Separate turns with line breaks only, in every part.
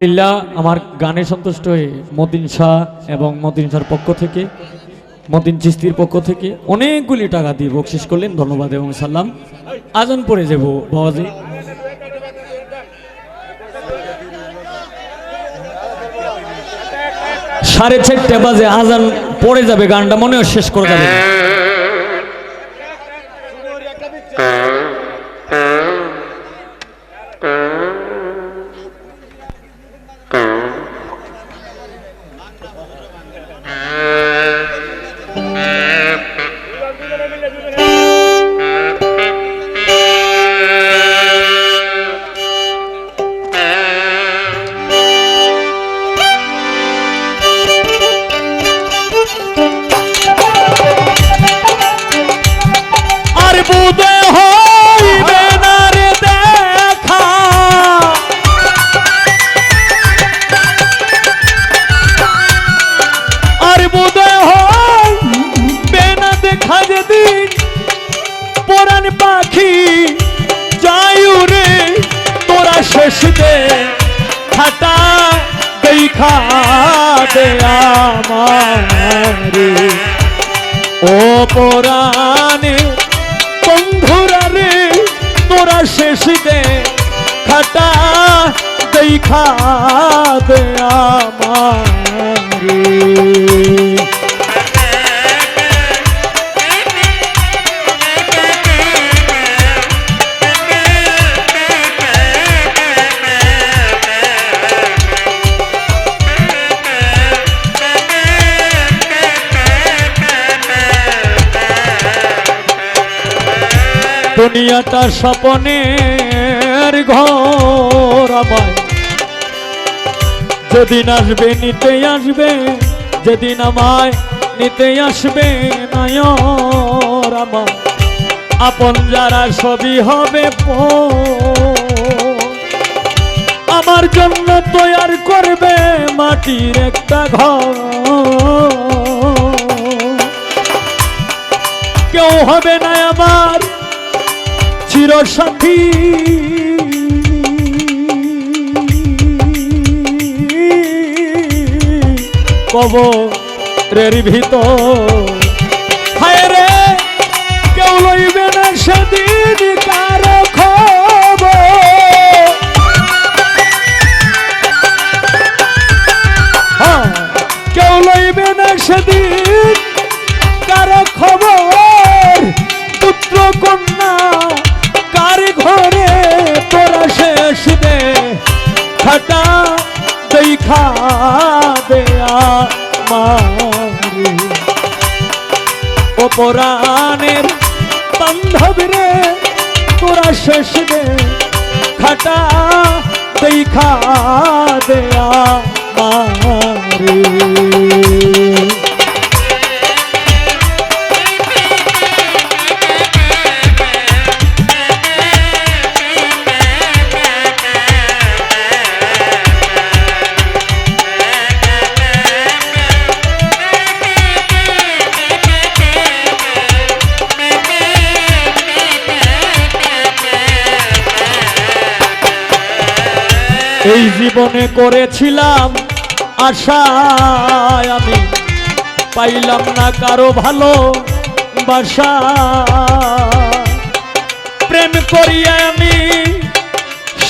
আলহামদুলিল্লাহ, আমার গানে সন্তুষ্ট হয়ে মদিন শাহ এবং মদিন শাহর পক্ষ থেকে মদিন চিস্তির পক্ষ থেকে অনেকগুলি টাকা দিয়ে বকশিস করলেন। ধন্যবাদ এবং সালাম। আজান পরে যাব বাবাজি। সাড়ে চারটে বাজে আজান পড়ে যাবে, গানটা মনেও শেষ করে যাবে শেষ দে খাটা দেখা দে আমারে ও পরাণে বন্ধুরা রে তোরা শেষ দে খাটা দেখা দে দুনিয়াটা স্বপনের ঘর আমায়। যেদিন আসবে, নিতে আসবে, যেদিন আমায়, নিতে আসবে নয়র আমার আপন যারা সবই হবে। আমার জন্য তৈয়ার করবে মাটির একটা ঘর। কেউ হবে না আমার চিরসাথী কবরের ভিতর। হায় রে কেউ লইবে না সেদিন কারও হ্যাঁ, কেউ লইবে না সেদিন মারি অপরাণের বান্ধব রে তোরা শেষ দে খাটা দেখা দেয়া মারি এই জীবনে করেছিলাম আশায় আমি। পাইলাম না কারও ভালো বাসা। প্রেম করিয়া আমি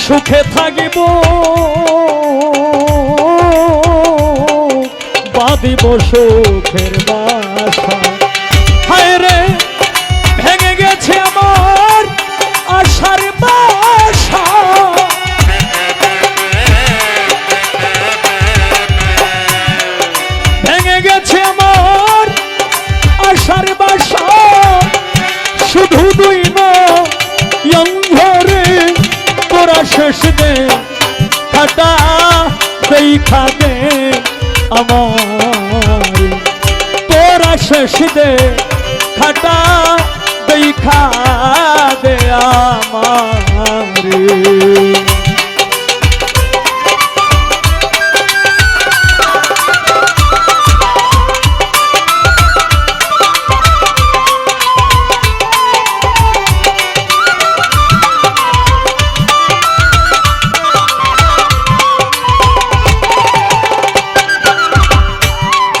সুখে থাকিব। বাদিব সুখের বাসা। দেখা দে আমার। তোরা শেষ দে খাটা দেখা দে আমার।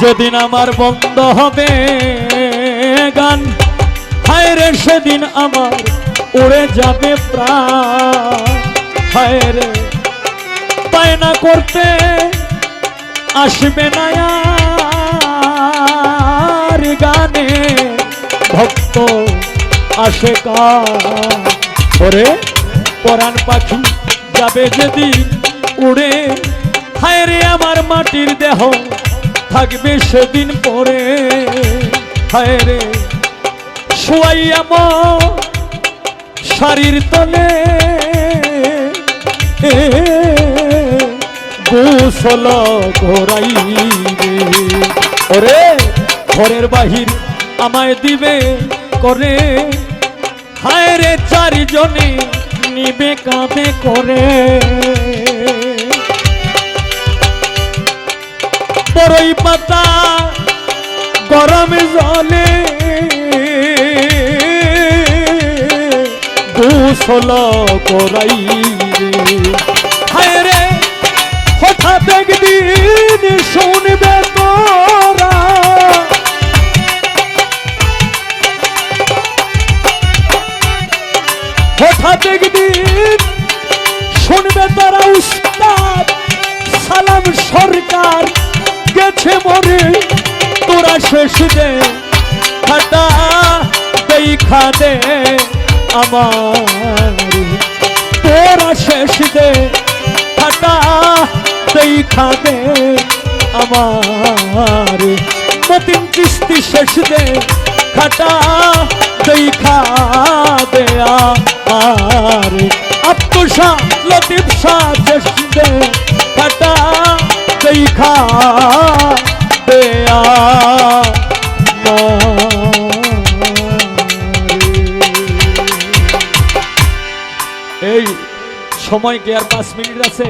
যেদিন আমার বন্ধ হবে গান, হায় রে সেদিন আমার উড়ে যাবে প্রাণ। হায় রে, বায়না করতে আসবে না আর গানে ভক্ত আসে ওরে, পরাণ পাখি যাবে যেদিন উড়ে, হায় রে আমার মাটির দেহ থাকবে সেদিন পরে। হায় রে শুয়াইয়া মন শাড়ির তলে। গোসল ঘোরাই রে। ওরে, ঘরের বাহির আমায় দিবে করে। হায় রে, চারিজনে নিবে কাঁধে করে। বড়ই পাতা গরম জলে। গোসল করাই হায় রে, হঠাৎ একদিন শুনবে তোরা। হঠাৎ একদিন শুনবে তারা উস্তাদ, সালাম সরকার। গেছে মরে তোরা শেষ দে। খাটা দেখা আমার। তোরা শেষ দে। খাটা দেখা দে আমার। মতিন কিস্তি শেষ দে। খাটা দে আমার। আত্মসা লতিফ শাহ শেষ দে। খাটা দেখা দে আমার এই সময় কি আর পাঁচ মিনিট আছে?